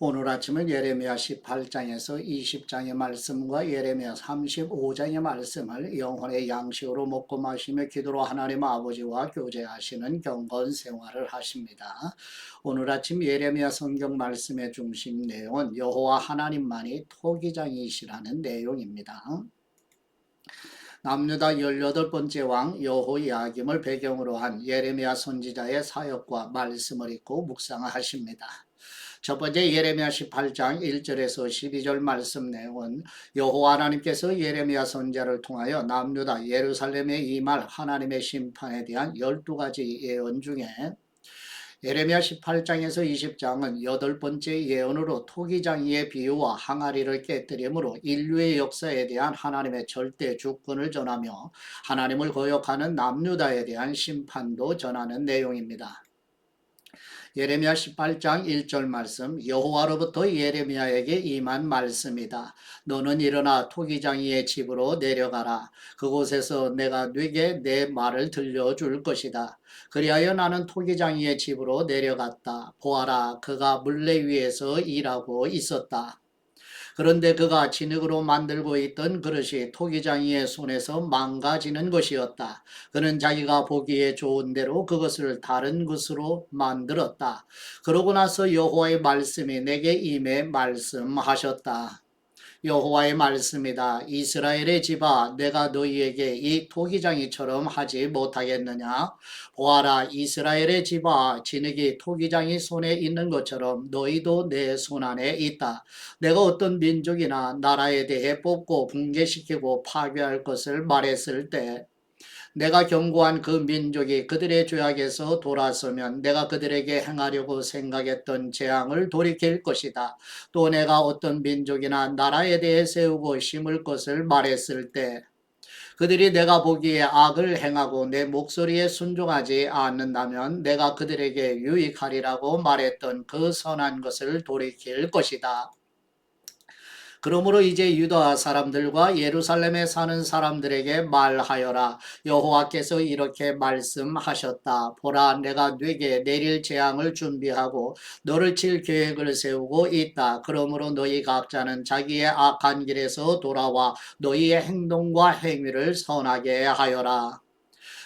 오늘 아침은 예레미야 18장에서 20장의 말씀과 예레미야 35장의 말씀을 영혼의 양식으로 먹고 마시며 기도로 하나님 아버지와 교제하시는 경건 생활을 하십니다. 오늘 아침 예레미야 성경 말씀의 중심 내용은 여호와 하나님만이 토기장이시라는 내용입니다. 남유다 18번째 왕 여호야김을 배경으로 한 예레미야 선지자의 사역과 말씀을 읽고 묵상하십니다. 첫 번째 예레미야 18장 1절에서 12절 말씀 내용은 여호와 하나님께서 예레미야 선자를 통하여 남유다 예루살렘에 임할 하나님의 심판에 대한 12가지 예언 중에 예레미야 18장에서 20장은 여덟 번째 예언으로 토기장이의 비유와 항아리를 깨뜨림으로 인류의 역사에 대한 하나님의 절대 주권을 전하며 하나님을 거역하는 남유다에 대한 심판도 전하는 내용입니다. 예레미야 18장 1절 말씀 여호와로부터 예레미야에게 임한 말씀이다. 너는 일어나 토기장이의 집으로 내려가라. 그곳에서 내가 네게 내 말을 들려줄 것이다. 그리하여 나는 토기장이의 집으로 내려갔다. 보아라 그가 물레 위에서 일하고 있었다. 그런데 그가 진흙으로 만들고 있던 그릇이 토기장이의 손에서 망가지는 것이었다. 그는 자기가 보기에 좋은 대로 그것을 다른 것으로 만들었다. 그러고 나서 여호와의 말씀이 내게 임해 말씀하셨다. 여호와의 말씀이다. 이스라엘의 집아 내가 너희에게 이 토기장이처럼 하지 못하겠느냐? 보아라 이스라엘의 집아 진흙이 토기장이 손에 있는 것처럼 너희도 내 손 안에 있다. 내가 어떤 민족이나 나라에 대해 뽑고 붕괴시키고 파괴할 것을 말했을 때 내가 경고한 그 민족이 그들의 죄악에서 돌아서면 내가 그들에게 행하려고 생각했던 재앙을 돌이킬 것이다. 또 내가 어떤 민족이나 나라에 대해 세우고 심을 것을 말했을 때 그들이 내가 보기에 악을 행하고 내 목소리에 순종하지 않는다면 내가 그들에게 유익하리라고 말했던 그 선한 것을 돌이킬 것이다. 그러므로 이제 유다 사람들과 예루살렘에 사는 사람들에게 말하여라. 여호와께서 이렇게 말씀하셨다. 보라, 내가 네게 내릴 재앙을 준비하고 너를 칠 계획을 세우고 있다. 그러므로 너희 각자는 자기의 악한 길에서 돌아와 너희의 행동과 행위를 선하게 하여라.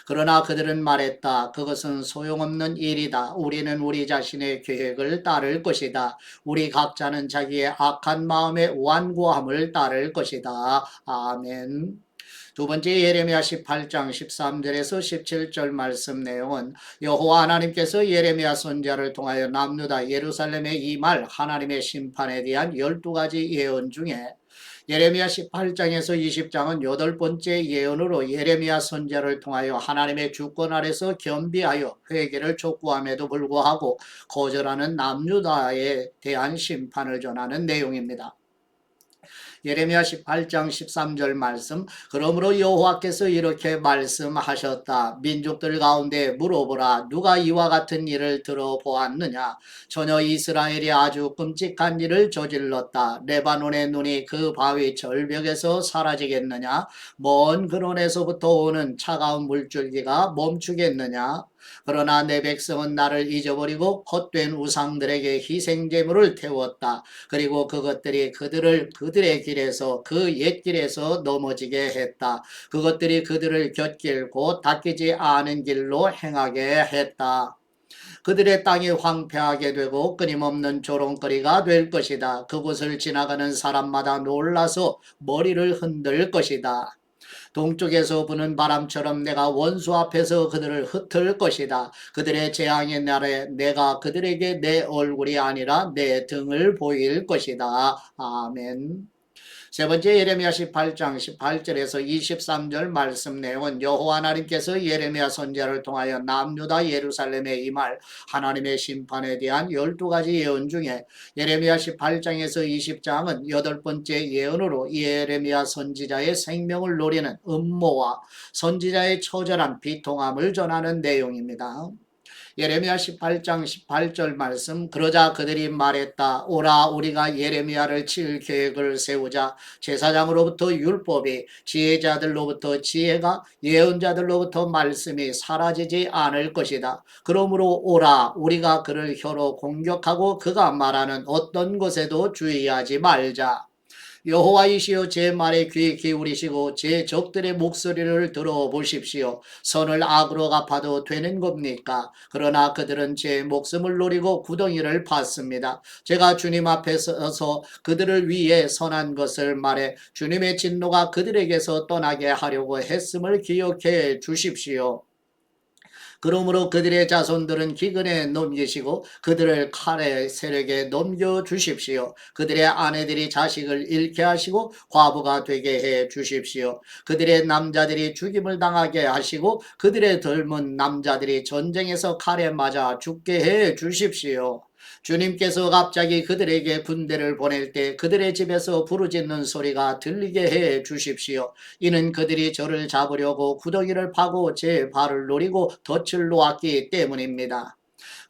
그러나 그들은 말했다. 그것은 소용없는 일이다. 우리는 우리 자신의 계획을 따를 것이다. 우리 각자는 자기의 악한 마음의 완고함을 따를 것이다. 아멘. 두 번째 예레미야 18장 13절에서 17절 말씀 내용은 여호와 하나님께서 예레미야 선자를 통하여 남유다 예루살렘에 임할 하나님의 심판에 대한 12가지 예언 중에 예레미야 18장에서 20장은 여덟 번째 예언으로 예레미야 선자를 통하여 하나님의 주권 아래서 겸비하여 회개를 촉구함에도 불구하고 거절하는 남유다에 대한 심판을 전하는 내용입니다. 예레미야 18장 13절 말씀. 그러므로 여호와께서 이렇게 말씀하셨다. 민족들 가운데 물어보라. 누가 이와 같은 일을 들어보았느냐? 전혀 이스라엘이 아주 끔찍한 일을 저질렀다. 레바논의 눈이 그 바위 절벽에서 사라지겠느냐? 먼 근원에서부터 오는 차가운 물줄기가 멈추겠느냐 그러나 내 백성은 나를 잊어버리고 헛된 우상들에게 희생제물을 태웠다. 그리고 그것들이 그들을 그들의 길에서 그 옛길에서 넘어지게 했다. 그것들이 그들을 곁길 곧 닦이지 않은 길로 행하게 했다. 그들의 땅이 황폐하게 되고 끊임없는 조롱거리가 될 것이다. 그곳을 지나가는 사람마다 놀라서 머리를 흔들 것이다. 동쪽에서 부는 바람처럼 내가 원수 앞에서 그들을 흩을 것이다. 그들의 재앙의 날에 내가 그들에게 내 얼굴이 아니라 내 등을 보일 것이다. 아멘. 세 번째 예레미야 18장 18절에서 23절 말씀 내용은 여호와 하나님께서 예레미야 선지자를 통하여 남유다 예루살렘에 임할 하나님의 심판에 대한 12가지 예언 중에 예레미야 18장에서 20장은 여덟 번째 예언으로 예레미야 선지자의 생명을 노리는 음모와 선지자의 처절한 비통함을 전하는 내용입니다. 예레미야 18장 18절 말씀 그러자 그들이 말했다. 오라 우리가 예레미야를 칠 계획을 세우자. 제사장으로부터 율법이 지혜자들로부터 지혜가 예언자들로부터 말씀이 사라지지 않을 것이다. 그러므로 오라 우리가 그를 혀로 공격하고 그가 말하는 어떤 것에도 주의하지 말자 여호와이시여 제 말에 귀 기울이시고 제 적들의 목소리를 들어보십시오. 선을 악으로 갚아도 되는 겁니까? 그러나 그들은 제 목숨을 노리고 구덩이를 팠습니다. 제가 주님 앞에 서서 그들을 위해 선한 것을 말해 주님의 진노가 그들에게서 떠나게 하려고 했음을 기억해 주십시오. 그러므로 그들의 자손들은 기근에 넘기시고 그들을 칼의 세력에 넘겨 주십시오. 그들의 아내들이 자식을 잃게 하시고 과부가 되게 해 주십시오. 그들의 남자들이 죽임을 당하게 하시고 그들의 젊은 남자들이 전쟁에서 칼에 맞아 죽게 해 주십시오. 주님께서 갑자기 그들에게 군대를 보낼 때 그들의 집에서 부르짖는 소리가 들리게 해 주십시오. 이는 그들이 저를 잡으려고 구덩이를 파고 제 발을 노리고 덫을 놓았기 때문입니다.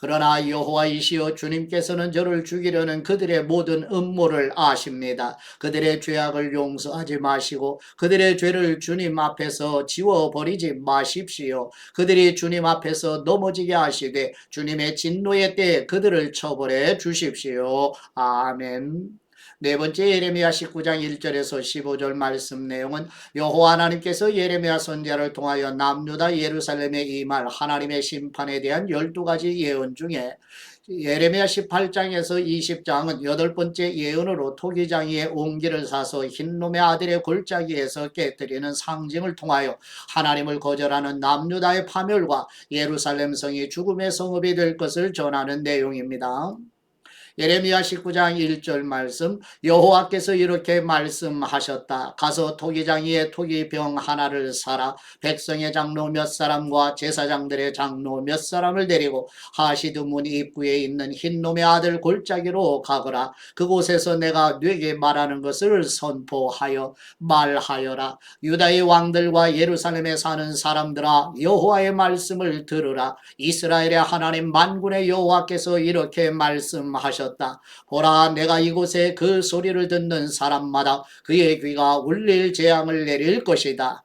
그러나 여호와이시여 주님께서는 저를 죽이려는 그들의 모든 음모를 아십니다. 그들의 죄악을 용서하지 마시고 그들의 죄를 주님 앞에서 지워버리지 마십시오. 그들이 주님 앞에서 넘어지게 하시되 주님의 진노의 때에 그들을 처벌해 주십시오. 아멘. 네 번째 예레미야 19장 1절에서 15절 말씀 내용은 여호와 하나님께서 예레미야 선지자를 통하여 남유다 예루살렘에 임할 하나님의 심판에 대한 12가지 예언 중에 예레미야 18장에서 20장은 여덟 번째 예언으로 토기장이의 옹기를 사서 흰놈의 아들의 골짜기에서 깨뜨리는 상징을 통하여 하나님을 거절하는 남유다의 파멸과 예루살렘 성이 죽음의 성읍이 될 것을 전하는 내용입니다. 예레미야 19장 1절 말씀 여호와께서 이렇게 말씀하셨다. 가서 토기장이의 토기병 하나를 사라. 백성의 장로 몇 사람과 제사장들의 장로 몇 사람을 데리고 하시드문 입구에 있는 흰놈의 아들 골짜기로 가거라. 그곳에서 내가 네게 말하는 것을 선포하여 말하여라. 유다의 왕들과 예루살렘에 사는 사람들아 여호와의 말씀을 들으라. 이스라엘의 하나님 만군의 여호와께서 이렇게 말씀하셨다. 하셨다. 보라 내가 이곳에 그 소리를 듣는 사람마다 그의 귀가 울릴 재앙을 내릴 것이다.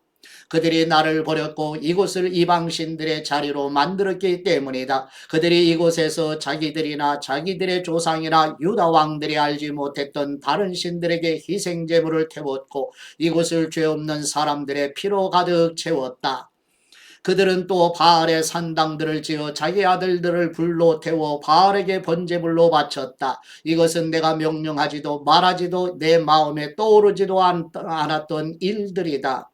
그들이 나를 버렸고 이곳을 이방신들의 자리로 만들었기 때문이다. 그들이 이곳에서 자기들이나 자기들의 조상이나 유다 왕들이 알지 못했던 다른 신들에게 희생 제물을 태웠고 이곳을 죄 없는 사람들의 피로 가득 채웠다. 그들은 또 바알의 산당들을 지어 자기 아들들을 불로 태워 바알에게 번제물로 바쳤다. 이것은 내가 명령하지도 말하지도 내 마음에 떠오르지도 않았던 일들이다.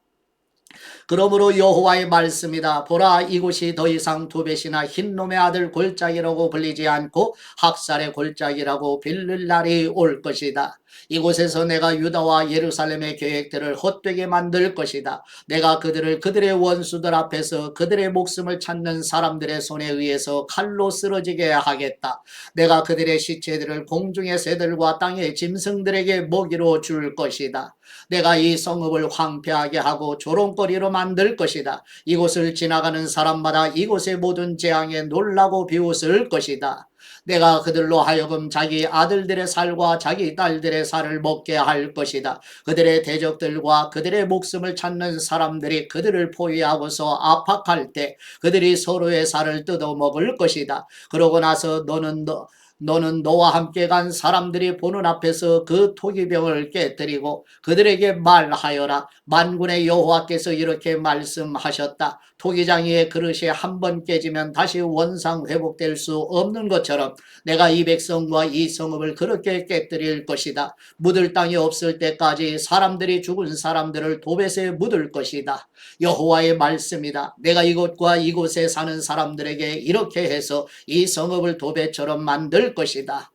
그러므로 여호와의 말씀이다. 보라 이곳이 더 이상 두벳이나 흰놈의 아들 골짜기라고 불리지 않고 학살의 골짜기라고 빌릴 날이 올 것이다. 이곳에서 내가 유다와 예루살렘의 계획들을 헛되게 만들 것이다. 내가 그들을 그들의 원수들 앞에서 그들의 목숨을 찾는 사람들의 손에 의해서 칼로 쓰러지게 하겠다. 내가 그들의 시체들을 공중의 새들과 땅의 짐승들에게 먹이로 줄 것이다. 내가 이 성읍을 황폐하게 하고 조롱거리로 만들 것이다. 이곳을 지나가는 사람마다 이곳의 모든 재앙에 놀라고 비웃을 것이다. 내가 그들로 하여금 자기 아들들의 살과 자기 딸들의 살을 먹게 할 것이다. 그들의 대적들과 그들의 목숨을 찾는 사람들이 그들을 포위하고서 압박할 때 그들이 서로의 살을 뜯어 먹을 것이다. 그러고 나서 너는 너 너는 너와 함께 간 사람들이 보는 앞에서 그 토기병을 깨뜨리고 그들에게 말하여라. 만군의 여호와께서 이렇게 말씀하셨다. 토기장이의 그릇이 한 번 깨지면 다시 원상 회복될 수 없는 것처럼 내가 이 백성과 이 성읍을 그렇게 깨뜨릴 것이다. 묻을 땅이 없을 때까지 사람들이 죽은 사람들을 도벳에 묻을 것이다. 여호와의 말씀이다. 내가 이곳과 이곳에 사는 사람들에게 이렇게 해서 이 성읍을 도배처럼 만들 것이다.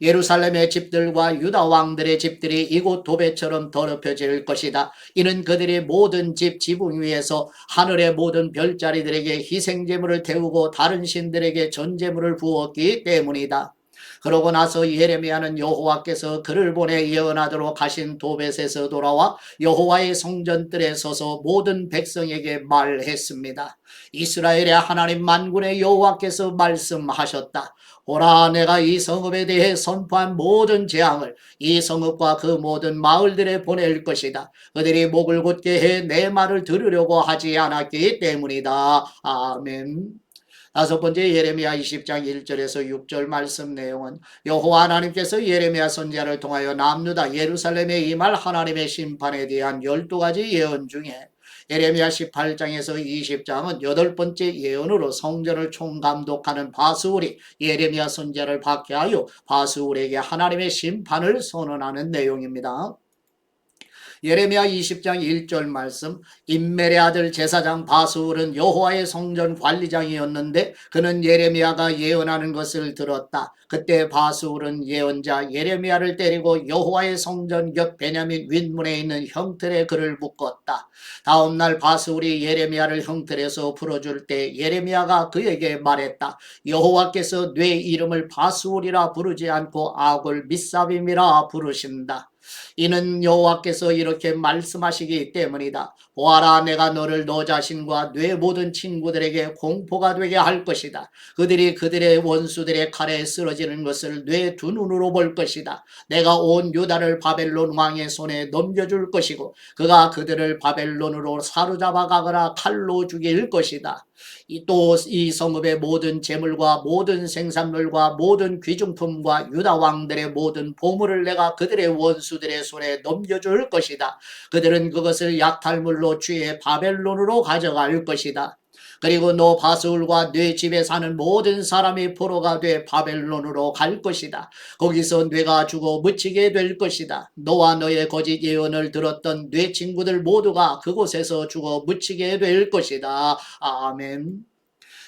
예루살렘의 집들과 유다 왕들의 집들이 이곳 도배처럼 더럽혀질 것이다. 이는 그들의 모든 집 지붕 위에서 하늘의 모든 별자리들에게 희생제물을 태우고 다른 신들에게 전제물을 부었기 때문이다. 그러고 나서 예레미야는 여호와께서 그를 보내 예언하도록 하신 도벳에서 돌아와 여호와의 성전들에 서서 모든 백성에게 말했습니다. 이스라엘의 하나님 만군의 여호와께서 말씀하셨다. 보라 내가 이 성읍에 대해 선포한 모든 재앙을 이 성읍과 그 모든 마을들에 보낼 것이다. 그들이 목을 곧게 해 내 말을 들으려고 하지 않았기 때문이다. 아멘. 다섯 번째 예레미야 20장 1절에서 6절 말씀 내용은 여호와 하나님께서 예레미야 선지자를 통하여 남유다 예루살렘에 임할 하나님의 심판에 대한 12가지 예언 중에 예레미야 18장에서 20장은 여덟 번째 예언으로 성전을 총감독하는 바스울이 예레미야 선지자를 박해하여 바스울에게 하나님의 심판을 선언하는 내용입니다. 예레미야 20장 1절 말씀 임멜의 아들 제사장 바스울은 여호와의 성전 관리장이었는데 그는 예레미야가 예언하는 것을 들었다. 그때 바스울은 예언자 예레미야를 때리고 여호와의 성전 곁 베냐민 윗문에 있는 형틀에 그를 묶었다. 다음 날 바스울이 예레미야를 형틀에서 풀어줄 때 예레미야가 그에게 말했다. 여호와께서 내 이름을 바스울이라 부르지 않고 악을 미사빔이라 부르신다. 이는 여호와께서 이렇게 말씀하시기 때문이다. 보아라 내가 너를 너 자신과 내 모든 친구들에게 공포가 되게 할 것이다. 그들이 그들의 원수들의 칼에 쓰러지는 것을 내두 눈으로 볼 것이다. 내가 온 유다를 바벨론 왕의 손에 넘겨줄 것이고 그가 그들을 바벨론으로 사로잡아 가거나 칼로 죽일 것이다. 또 이 성읍의 모든 재물과 모든 생산물과 모든 귀중품과 유다 왕들의 모든 보물을 내가 그들의 원수들의 손에 넘겨줄 것이다. 그들은 그것을 약탈물로 취해 바벨론으로 가져갈 것이다. 그리고 너 바스울과 네 집에 사는 모든 사람이 포로가 돼 바벨론으로 갈 것이다. 거기서 뇌가 죽어 묻히게 될 것이다. 너와 너의 거짓 예언을 들었던 네 친구들 모두가 그곳에서 죽어 묻히게 될 것이다. 아멘.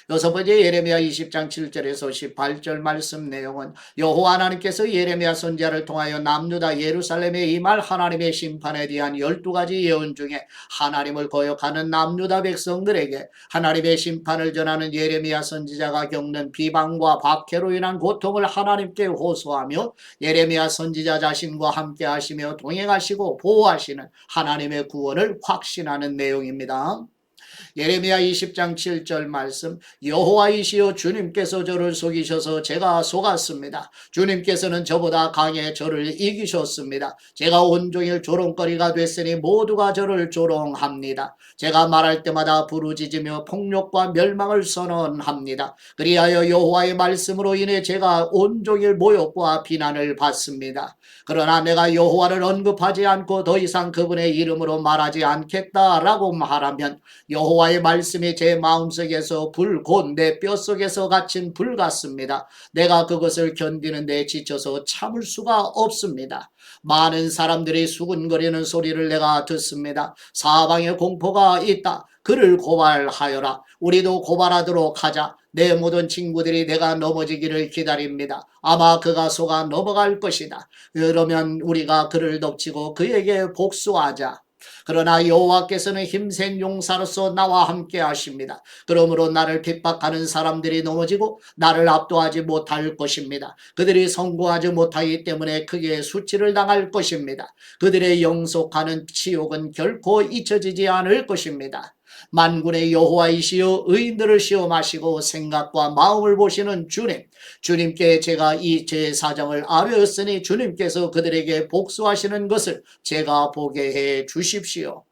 여섯 번째 예레미야 20장 7절에서 18절 말씀 내용은 여호와 하나님께서 예레미야 선지자를 통하여 남유다 예루살렘에 임할 하나님의 심판에 대한 12가지 예언 중에 하나님을 거역하는 남유다 백성들에게 하나님의 심판을 전하는 예레미야 선지자가 겪는 비방과 박해로 인한 고통을 하나님께 호소하며 예레미야 선지자 자신과 함께 하시며 동행하시고 보호하시는 하나님의 구원을 확신하는 내용입니다. 예레미야 20장 7절 말씀 여호와이시여 주님께서 저를 속이셔서 제가 속았습니다. 주님께서는 저보다 강해 저를 이기셨습니다. 제가 온종일 조롱거리가 됐으니 모두가 저를 조롱합니다. 제가 말할 때마다 부르짖으며 폭력과 멸망을 선언합니다. 그리하여 여호와의 말씀으로 인해 제가 온종일 모욕과 비난을 받습니다. 그러나 내가 여호와를 언급하지 않고 더 이상 그분의 이름으로 말하지 않겠다라고 말하면 여호와 의 말씀이 제 마음속에서 불 곧 내 뼛속에서 갇힌 불 같습니다. 내가 그것을 견디는 데 지쳐서 참을 수가 없습니다. 많은 사람들이 수군거리는 소리를 내가 듣습니다. 사방에 공포가 있다. 그를 고발하여라. 우리도 고발하도록 하자. 내 모든 친구들이 내가 넘어지기를 기다립니다. 아마 그가 속아 넘어갈 것이다. 그러면 우리가 그를 덮치고 그에게 복수하자. 그러나 여호와께서는 힘센 용사로서 나와 함께 하십니다. 그러므로 나를 핍박하는 사람들이 넘어지고 나를 압도하지 못할 것입니다. 그들이 성공하지 못하기 때문에 크게 수치를 당할 것입니다. 그들의 영속하는 치욕은 결코 잊혀지지 않을 것입니다. 만군의 여호와이시여 의인들을 시험하시고 생각과 마음을 보시는 주님. 주님께 제가 이 제 사정을 아뢰었으니 주님께서 그들에게 복수하시는 것을 제가 보게 해 주십시오.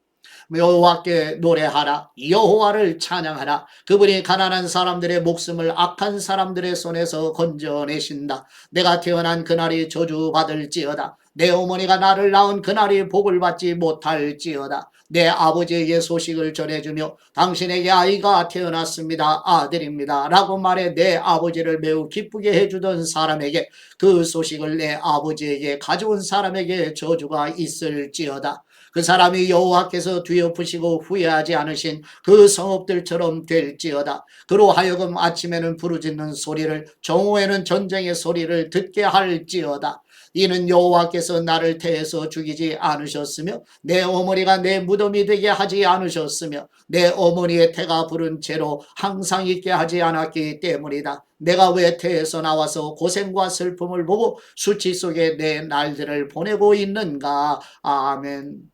여호와께 노래하라 여호와를 찬양하라. 그분이 가난한 사람들의 목숨을 악한 사람들의 손에서 건져내신다. 내가 태어난 그날이 저주받을지어다 내 어머니가 나를 낳은 그날이 복을 받지 못할지어다 내 아버지에게 소식을 전해주며 당신에게 아이가 태어났습니다. 아들입니다. 라고 말해 내 아버지를 매우 기쁘게 해주던 사람에게 그 소식을 내 아버지에게 가져온 사람에게 저주가 있을지어다. 그 사람이 여호와께서 뒤엎으시고 후회하지 않으신 그 성읍들처럼 될지어다. 그로 하여금 아침에는 부르짖는 소리를 정오에는 전쟁의 소리를 듣게 할지어다. 이는 여호와께서 나를 태에서 죽이지 않으셨으며 내 어머니가 내 무덤이 되게 하지 않으셨으며 내 어머니의 태가 부른 죄로 항상 있게 하지 않았기 때문이다. 내가 왜 태에서 나와서 고생과 슬픔을 보고 수치 속에 내 날들을 보내고 있는가? 아멘.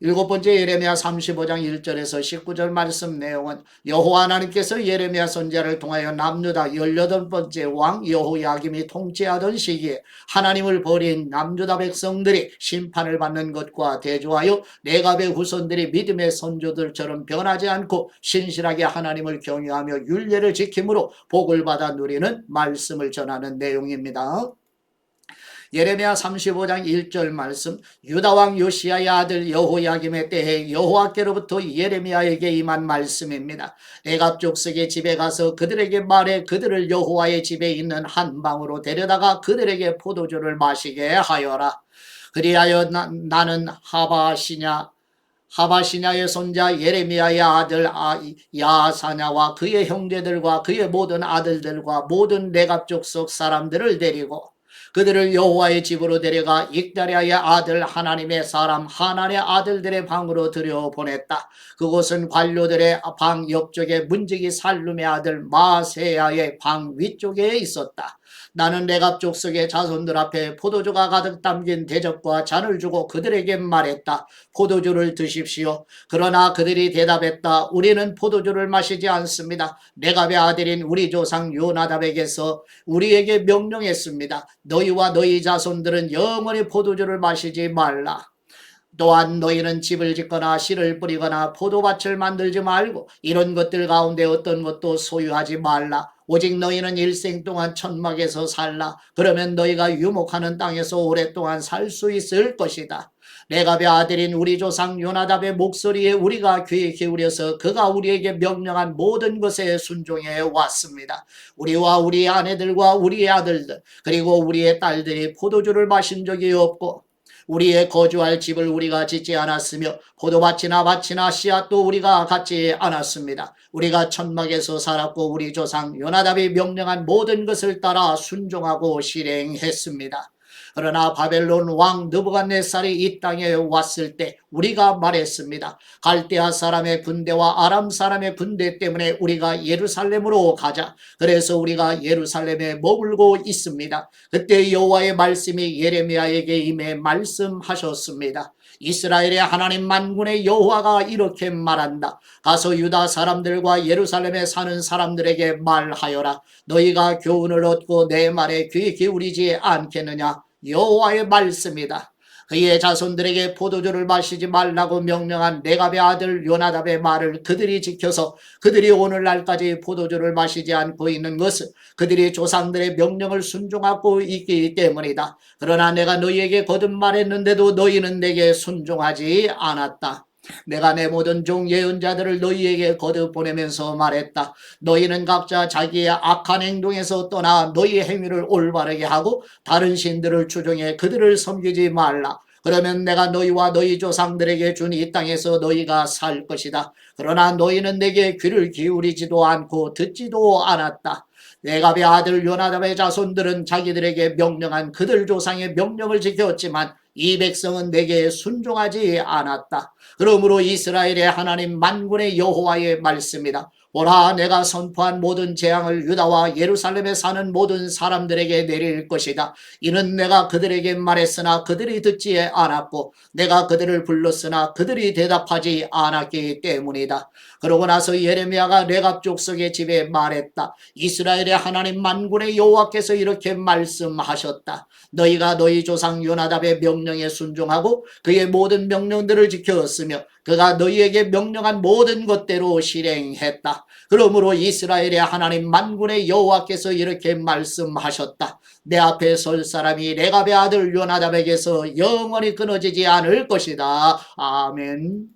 일곱 번째 예레미야 35장 1절에서 19절 말씀 내용은 여호와 하나님께서 예레미야 선지자를 통하여 남유다 18번째 왕 여호야김이 통치하던 시기에 하나님을 버린 남유다 백성들이 심판을 받는 것과 대조하여 내갑의 후손들이 믿음의 선조들처럼 변하지 않고 신실하게 하나님을 경외하며 율례를 지킴으로 복을 받아 누리는 말씀을 전하는 내용입니다. 예레미야 35장 1절 말씀 유다 왕 요시야의 아들 여호야김의 때에 여호와께로부터 예레미야에게 임한 말씀입니다. 애갑 족속의 집에 가서 그들에게 말해 그들을 여호와의 집에 있는 한 방으로 데려다가 그들에게 포도주를 마시게 하여라. 그리하여 나, 나는 하바시냐 하바시냐의 손자 예레미야의 아들 아- 야사냐와 그의 형제들과 그의 모든 아들들과 모든 내갑 족속 사람들을 데리고 그들을 여호와의 집으로 데려가 익다리아의 아들 하나님의 사람 하나의 아들들의 방으로 들여 보냈다. 그곳은 관료들의 방 옆쪽에 문지기 살룸의 아들 마세야의 방 위쪽에 있었다. 나는 내갑 족속의 자손들 앞에 포도주가 가득 담긴 대접과 잔을 주고 그들에게 말했다. 포도주를 드십시오. 그러나 그들이 대답했다. 우리는 포도주를 마시지 않습니다. 내갑의 아들인 우리 조상 요나답에게서 우리에게 명령했습니다. 너희와 너희 자손들은 영원히 포도주를 마시지 말라. 또한 너희는 집을 짓거나 씨를 뿌리거나 포도밭을 만들지 말고 이런 것들 가운데 어떤 것도 소유하지 말라. 오직 너희는 일생 동안 천막에서 살라. 그러면 너희가 유목하는 땅에서 오랫동안 살 수 있을 것이다. 레갑의 아들인 우리 조상 요나답의 목소리에 우리가 귀 기울여서 그가 우리에게 명령한 모든 것에 순종해 왔습니다. 우리와 우리 아내들과 우리의 아들들 그리고 우리의 딸들이 포도주를 마신 적이 없고 우리의 거주할 집을 우리가 짓지 않았으며 포도밭이나 밭이나 씨앗도 우리가 갖지 않았습니다. 우리가 천막에서 살았고 우리 조상 요나답이 명령한 모든 것을 따라 순종하고 실행했습니다. 그러나 바벨론 왕 느부갓네살이 이 땅에 왔을 때 우리가 말했습니다. 갈대아 사람의 군대와 아람 사람의 군대 때문에 우리가 예루살렘으로 가자. 그래서 우리가 예루살렘에 머물고 있습니다. 그때 여호와의 말씀이 예레미야에게 임해 말씀하셨습니다. 이스라엘의 하나님 만군의 여호와가 이렇게 말한다. 가서 유다 사람들과 예루살렘에 사는 사람들에게 말하여라. 너희가 교훈을 얻고 내 말에 귀 기울이지 않겠느냐? 여호와의 말씀이다. 그의 자손들에게 포도주를 마시지 말라고 명령한 내갑의 아들 요나답의 말을 그들이 지켜서 그들이 오늘날까지 포도주를 마시지 않고 있는 것은 그들이 조상들의 명령을 순종하고 있기 때문이다. 그러나 내가 너희에게 거듭 말했는데도 너희는 내게 순종하지 않았다. 내가 내 모든 종 예언자들을 너희에게 거듭 보내면서 말했다. 너희는 각자 자기의 악한 행동에서 떠나 너희의 행위를 올바르게 하고 다른 신들을 추종해 그들을 섬기지 말라. 그러면 내가 너희와 너희 조상들에게 준 이 땅에서 너희가 살 것이다. 그러나 너희는 내게 귀를 기울이지도 않고 듣지도 않았다. 내갑의 아들 요나답의 자손들은 자기들에게 명령한 그들 조상의 명령을 지켰지만 이 백성은 내게 순종하지 않았다. 그러므로 이스라엘의 하나님 만군의 여호와의 말씀이다. 보라 내가 선포한 모든 재앙을 유다와 예루살렘에 사는 모든 사람들에게 내릴 것이다. 이는 내가 그들에게 말했으나 그들이 듣지 않았고 내가 그들을 불렀으나 그들이 대답하지 않았기 때문이다. 그러고 나서 예레미야가 레갑 족속의 집에 말했다. 이스라엘의 하나님 만군의 여호와께서 이렇게 말씀하셨다. 너희가 너희 조상 요나답의 명령에 순종하고 그의 모든 명령들을 지켰으며 그가 너희에게 명령한 모든 것대로 실행했다. 그러므로 이스라엘의 하나님 만군의 여호와께서 이렇게 말씀하셨다. 내 앞에 설 사람이 레갑의 아들 요나답에게서 영원히 끊어지지 않을 것이다. 아멘.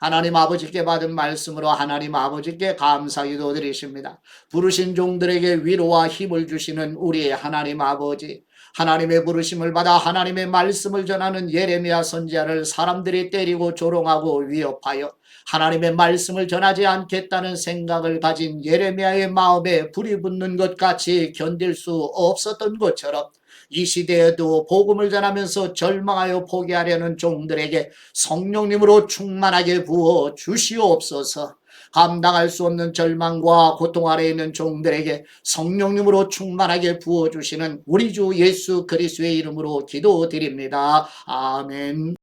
하나님 아버지께 받은 말씀으로 하나님 아버지께 감사 기도 드리십니다. 부르신 종들에게 위로와 힘을 주시는 우리의 하나님 아버지. 하나님의 부르심을 받아 하나님의 말씀을 전하는 예레미야 선지자를 사람들이 때리고 조롱하고 위협하여 하나님의 말씀을 전하지 않겠다는 생각을 가진 예레미야의 마음에 불이 붙는 것 같이 견딜 수 없었던 것처럼 이 시대에도 복음을 전하면서 절망하여 포기하려는 종들에게 성령님으로 충만하게 부어 주시옵소서. 감당할 수 없는 절망과 고통 아래 있는 종들에게 성령님으로 충만하게 부어 주시는 우리 주 예수 그리스도의 이름으로 기도드립니다. 아멘.